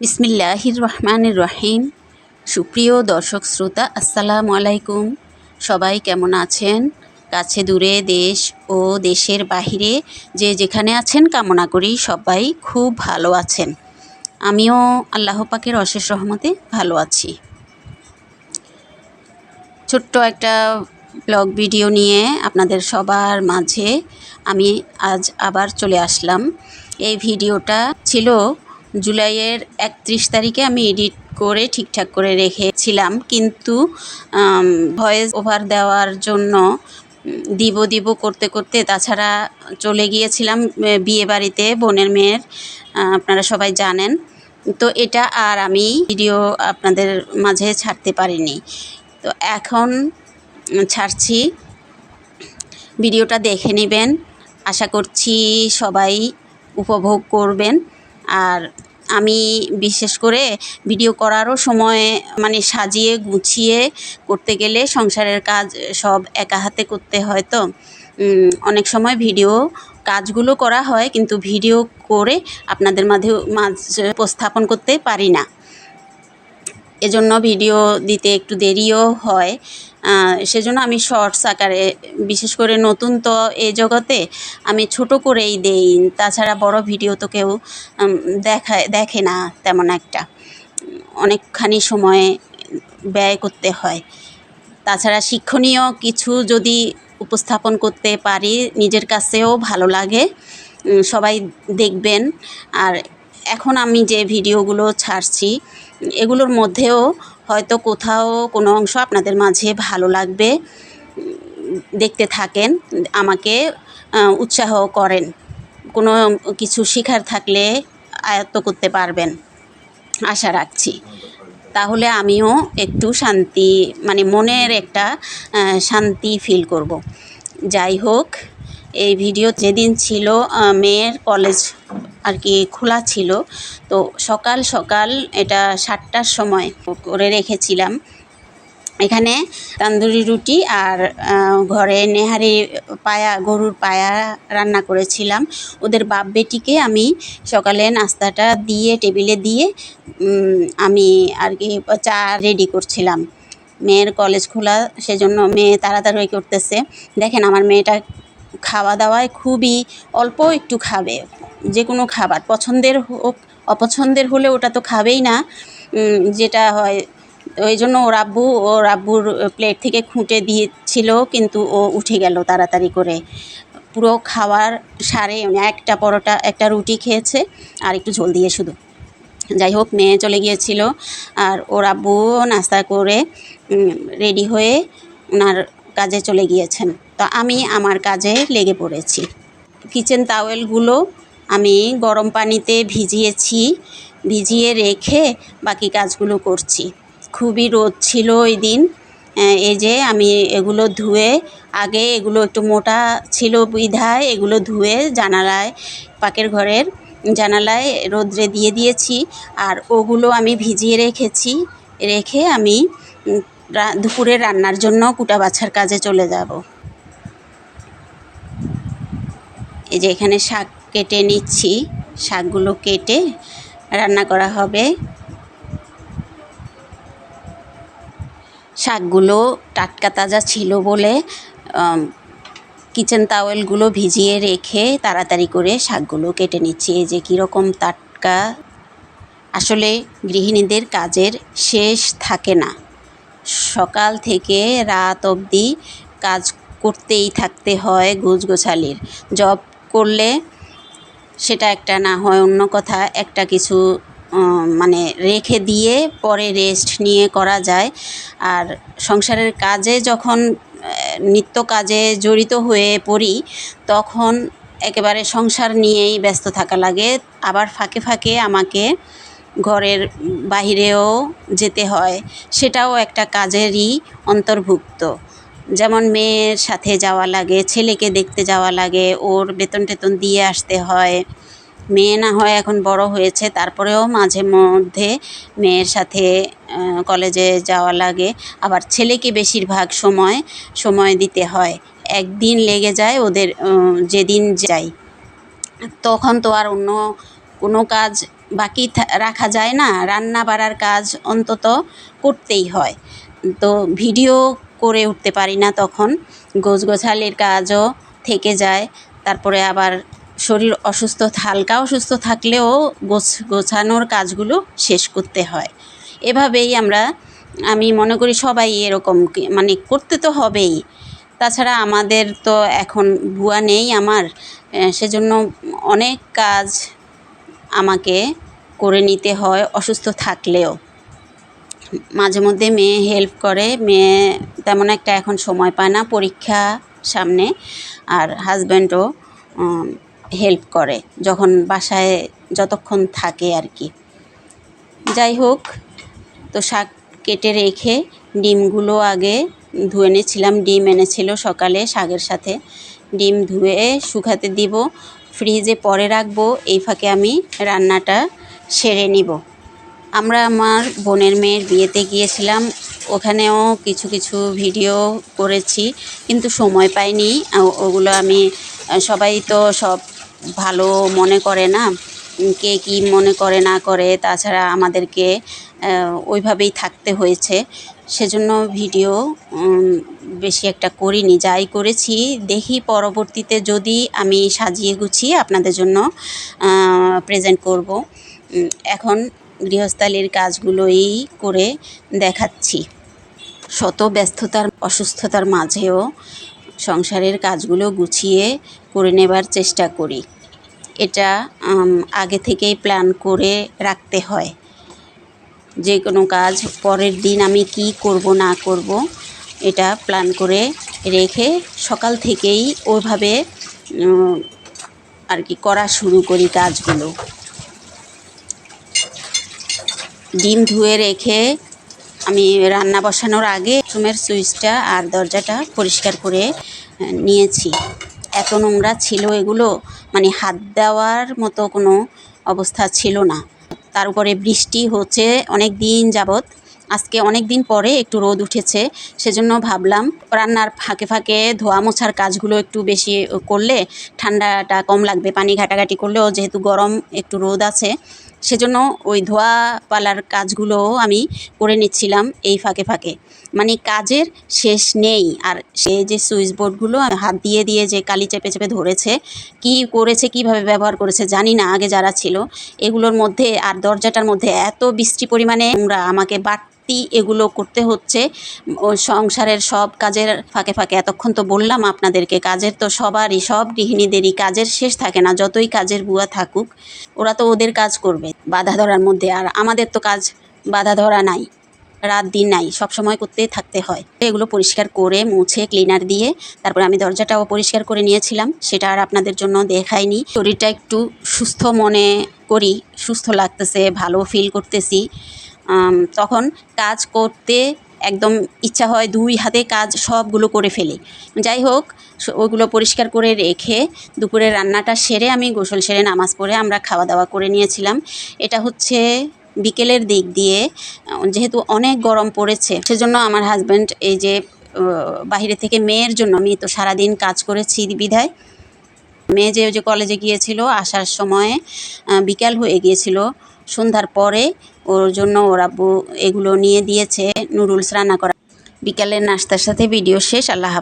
বিসমিল্লাহির রহমানির রহিম সুপ্রিয় দর্শক শ্রোতা, আসসালামু আলাইকুম। সবাই কেমন আছেন? কাছে দূরে দেশ ও দেশের বাহিরে যে যেখানে আছেন, কামনা করি সবাই খুব ভালো আছেন। আমিও আল্লাহ পাকের অশেষ রহমতে ভালো আছি। ছোট্ট একটা ব্লগ ভিডিও নিয়ে আপনাদের সবার মাঝে আমি আজ আবার চলে আসলাম। এই ভিডিওটা ছিল জুলাইয়ের একত্রিশ তারিখে আমি এডিট করে ঠিকঠাক করে রেখেছিলাম। কিন্তু ভয়েস ওভার দেওয়ার জন্য দিব দিব করতে করতে তাছাড়া চলে গিয়েছিলাম বিয়ে বাড়িতে, বোনের মেয়ের আপনারা সবাই জানেন। তো এটা আর আমি ভিডিও আপনাদের মাঝে ছাড়তে পারিনি। তো এখন ছাড়ছি। ভিডিওটা দেখে নেবেন। আশা করছি সবাই উপভোগ করবেন। আর আমি বিশেষ করে ভিডিও করারও সময় মানে সাজিয়ে, গুছিয়ে করতে গেলে সংসারের কাজ সব একা হাতে করতে হয় তো। অনেক সময় ভিডিও কাজগুলো করা হয় কিন্তু ভিডিও করে আপনাদের মাঝে মাঝে উপস্থাপন করতে পারি না। এজন্য ভিডিও দিতে একটু দেরিও হয়। সেজন্য আমি শর্টস আকারে, বিশেষ করে নতুন তো এই জগতে আমি ছোট করেই দেই। তাছাড়া বড় ভিডিও তো কেউ দেখায়, দেখে না তেমন একটা। অনেকখানি সময় ব্যয় করতে হয়। তাছাড়া শিক্ষণীয় কিছু যদি উপস্থাপন করতে পারি, নিজের কাছেও ভালো লাগে সবাই দেখবেন। আর এখন আমি যে ভিডিওগুলো ছাড়ছি, এগুলোর মধ্যেও হয়তো কোথাও কোনো অংশ আপনাদের মাঝে ভালো লাগবে দেখতে থাকেন, আমাকে উৎসাহ করেন। কোনো কিছু শেখার থাকলে আয়ত্ত করতে পারবেন। আশা রাখছি। তাহলে আমিও একটু শান্তি মানে মনের একটা শান্তি ফিল করব। যাই হোক এই ভিডিও যেদিন ছিল মেয়ের কলেজ আর কি খোলা ছিল। তো সকাল সকাল এটা সাতটার সময় করে রেখেছিলাম। এখানে তান্দুরি রুটি আর ঘরে নেহারি পায়া, গরুর পায়া রান্না করেছিলাম। ওদের বাপ বেটিকে আমি সকালে নাস্তাটা দিয়ে, টেবিলে দিয়ে আমি আর কি চা রেডি করছিলাম। মেয়ের কলেজ খোলা, সেজন্য মেয়ে তাড়াতাড়ি করতেছে। দেখেন আমার মেয়েটা খাওয়া দাওয়ায় খুবই অল্প একটু খাবে। যে কোনো খাবার, পছন্দের হোক, অপছন্দের হলে ওটা তো খাবেই না। যেটা হয়, ওই জন্য ওর আব্বু, ওর আব্বুর প্লেট থেকে খুঁটে দিয়েছিল, কিন্তু ও উঠে গেল তাড়াতাড়ি করে। পুরো খাওয়ার সারে মানে একটা পরোটা, একটা রুটি খেয়েছে, আর একটু ঝোল দিয়ে শুধু। যাই হোক, মেয়ে চলে গিয়েছিল, আর ওর আব্বু নাস্তা করে রেডি হয়ে ওনার কাজে চলে গিয়েছেন। তো আমি আমার কাজে লেগে পড়েছি। কিচেন তাওয়েলগুলো আমি গরম পানিতে ভিজিয়েছি, ভিজিয়ে রেখে বাকি কাজগুলো করছি। খুবই রোদ ছিল ওই দিন। এই যে আমি এগুলো ধুয়ে, আগে এগুলো একটু মোটা ছিল বিধায় এগুলো ধুয়ে জানালায়, পাকের ঘরের জানালায় রোদ্রে দিয়ে দিয়েছি। আর ওগুলো আমি ভিজিয়ে রেখেছি, রেখে আমি দুপুরে রান্নার জন্য কুটা বাছার কাজে চলে যাব। এই যে এখানে শাক কেটে নিচ্ছি। শাকগুলো কেটে রান্না করা হবে। শাকগুলো টাটকা তাজা ছিল বলে কিচেন তাওয়েলগুলো ভিজিয়ে রেখে তাড়াতাড়ি করে শাকগুলো কেটে নিচ্ছি। এই যে কীরকম টাটকা। আসলে গৃহিণীদের কাজের শেষ থাকে না। সকাল থেকে রাত অবধি কাজ করতেই থাকতে হয় গোছালির জব করলে সেটা একটা না হয় অন্য কথা, একটা কিছু মানে রেখে দিয়ে পরে রেস্ট নিয়ে করা যায়। আর সংসারের কাজে যখন নিত্য কাজে জড়িত হয়ে পড়ি, তখন একেবারে সংসার নিয়েই ব্যস্ত থাকা লাগে। আবার ফাঁকে ফাঁকে আমাকে ঘরের বাহিরেও যেতে হয়, সেটাও একটা কাজেরই অন্তর্ভুক্ত। যেমন মেয়ের সাথে যাওয়া লাগে, ছেলেকে দেখতে যাওয়া লাগে, ওর বেতন টেতন দিয়ে আসতে হয়। মেয়ে না হয় এখন বড় হয়েছে, তারপরেও মাঝে মধ্যে মেয়ের সাথে কলেজে যাওয়া লাগে। আবার ছেলেকে বেশিরভাগ সময় সময় দিতে হয়। একদিন লেগে যায় ওদের যেদিন যাই। তখন তো আর অন্য কোনো কাজ বাকি রাখা যায় না। রান্না বাড়ার কাজ অন্তত করতেই হয়। তো ভিডিও করে উঠতে পারি না তখন। গোছগোছালির কাজও থেকে যায়। তারপরে আবার শরীর অসুস্থ, হালকা অসুস্থ থাকলেও গোছ, গোছানোর কাজগুলো শেষ করতে হয়। এভাবেই আমরা, আমি মনে করি সবাই এরকম মানে করতে তো হবেই। তাছাড়া আমাদের তো এখন ভুয়া নেই আমার। সেজন্য অনেক কাজ আমাকে করে নিতে হয় অসুস্থ থাকলেও। মাঝে মধ্যে মেয়ে হেল্প করে, মেয়ে তেমন একটা এখন সময় পায় না পরীক্ষা সামনে, আর হাজব্যান্ডও হেল্প করে যখন বাসায় যতক্ষণ থাকে আর কি। যাই হোক, তো শাক কেটে রেখে ডিমগুলো আগে ধুয়ে নিয়েছিলাম ডিম এনেছিল সকালে শাকের সাথে। ডিম ধুয়ে শুকাতে দিব ফ্রিজে পরে রাখব, এই ফাঁকে আমি রান্নাটা সেরে নিব। আমরা আমার বোনের মেয়ের বিয়েতে গিয়েছিলাম, ওখানেও কিছু কিছু ভিডিও করেছি, কিন্তু সময় পাইনি। ওগুলো আমি সবাই তো সব ভালো মনে করে না, কে কী মনে করে না করে, তাছাড়া আমাদেরকে ওইভাবেই থাকতে হয়েছে। সেজন্য ভিডিও বেশি একটা করিনি। যাই করেছি, দেখি পরবর্তীতে যদি আমি সাজিয়ে গুছিয়ে আপনাদের জন্য প্রেজেন্ট করব। এখন গৃহস্থালির কাজগুলোই করে দেখাচ্ছি। শত ব্যস্ততার, অসুস্থতার মাঝেও সংসারের কাজগুলো গুছিয়ে করে নেবার চেষ্টা করি। এটা আগে থেকেই প্ল্যান করে রাখতে হয়। যে কোনো কাজ, পরের দিন আমি কি করব, না করব, এটা প্ল্যান করে রেখে সকাল থেকেই ওইভাবে আর কি করা শুরু করি কাজগুলো। ডিম ধুয়ে রেখে আমি রান্না বসানোর আগে রুমের সুইচটা আর দরজাটা পরিষ্কার করে নিয়েছি। এত নোংরা ছিল এগুলো মানে হাত দেওয়ার মতো কোনো অবস্থা ছিল না। তার উপরে বৃষ্টি হচ্ছে অনেক দিন যাবৎ। আজকে অনেক দিন পরে একটু রোদ উঠেছে, সেজন্য ভাবলাম রান্নার ফাঁকে ফাঁকে ধোয়া মোছার কাজগুলো একটু বেশি করলে ঠান্ডাটা কম লাগবে, পানি ঘাটাঘাটি করলেও যেহেতু গরম একটু রোদ আছে। সেজন্য ওই ধোয়া পালার কাজগুলোও আমি করে নিচ্ছিলাম এই ফাঁকে ফাঁকে। মানে কাজের শেষ নেই আর সে যে সুইচ বোর্ডগুলো হাত দিয়ে দিয়ে যে কালি চেপে চেপে ধরেছে, কি করেছে, কীভাবে ব্যবহার করেছে জানি না, আগে যারা ছিল, এগুলোর মধ্যে আর দরজাটার মধ্যে এত বৃষ্টি পরিমাণে আমরা আমাকে বাড়তি এগুলো করতে হচ্ছে। সংসারের সব কাজের ফাঁকে ফাঁকে এতক্ষণ তো বললাম আপনাদেরকে, কাজের তো সবারই, সব গৃহিণীদেরই কাজের শেষ থাকে না, যতই কাজের বুয়া থাকুক, ওরা তো ওদের কাজ করবে বাধা ধরার মধ্যে। আর আমাদের তো কাজ বাধা ধরা নাই, রাত দিন নাই, সব সময় করতে থাকতে হয়। এগুলো পরিষ্কার করে মুছে ক্লিনার দিয়ে, তারপরে আমি দরজাটাও পরিষ্কার করে নিয়েছিলাম, সেটা আর আপনাদের জন্য দেখাইনি। শরীরটা একটু সুস্থ মনে করি, সুস্থ লাগতেছে, ভালো ফিল করতেছি। তখন কাজ করতে একদম ইচ্ছা হয় দুই হাতে কাজ সবগুলো করে ফেলি। যাই হোক ওগুলো পরিষ্কার করে রেখে দুপুরে রান্নাটা সেরে আমি গোসল সেরে নামাজ পড়ে আমরা খাওয়া দাওয়া করে নিয়েছিলাম। এটা হচ্ছে বিকেলের দিক দিয়ে যেহেতু অনেক গরম পড়েছে, সেজন্য আমার হাজব্যান্ড এই যে বাইরে থেকে মেয়ের জন্য, আমি তো সারাদিন কাজ করেছি বিধায়, মেয়ে যে যে কলেজে গিয়েছিল, আসার সময়ে বিকাল হয়ে গিয়েছিল। সন্ধ্যার পরে ওর জন্য ওরা এগুলো নিয়ে দিয়েছে, নুডলস রান্না করা বিকালের নাস্তার সাথে ভিডিও শেষ, আল্লাহ।